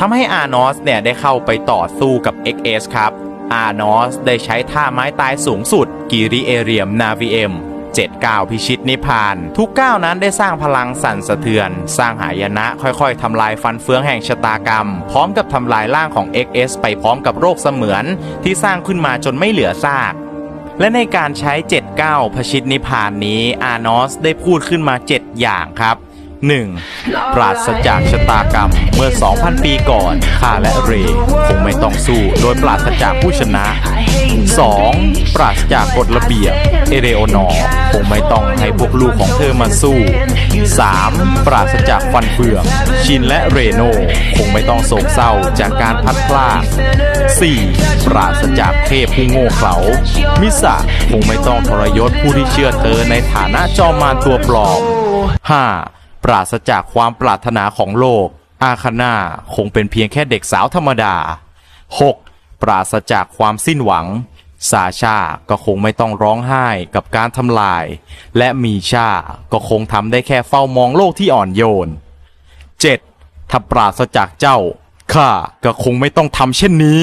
ทำให้อาร์นอสเนี่ยได้เข้าไปต่อสู้กับ XS ครับ อาร์นอสได้ใช้ท่าไม้ตายสูงสุด กิริเอเรียมนาวีเอ็ม7ก้าวพิชิตนิพาน ทุกก้าวนั้นได้สร้างพลังสั่นสะเทือน สร้างหายนะค่อยๆทำลายฟันเฟืองแห่งชะตากรรม พร้อมกับทำลายร่างของ XS ไปพร้อมกับโรคเสมือน ที่สร้างขึ้นมาจนไม่เหลือซาก และในการใช้7ก้าวพชิตนิพานนี้ อาร์นอสได้พูดขึ้นมา 7 อย่างครับ 1. ปราศจากชะตากรรมเมื่อ 2,000 ปีก่อนข้าและเร คงไม่ต้องสู้โดยปราศจากผู้ชนะ 2. ปราศจากกฎระเบียบเอเรโอนอร์คงไม่ต้องให้พวกลูกของเธอมาสู้ 3. ปราศจากฟันเฟือง ชินและเรโน คงไม่ต้องโศกเศร้าจากการพัดพลาด 4. ปราศจากเทพผู้โง่เขลามิสะคงไม่ต้องทรยศผู้ที่เชื่อเธอในฐานะจอมมารตัวปลอม 5. ปราศจากความปรารถนาของโลก อาคาน่าคงเป็นเพียงแค่เด็กสาวธรรมดา 6. ปราศจากความสิ้นหวังซาชาก็คงไม่ต้องร้องไห้กับการทำลาย และมีชาก็คงทำได้แค่เฝ้ามองโลกที่อ่อนโยน 7. ถ้าปราศจากเจ้าข้าก็คงไม่ต้องทำเช่นนี้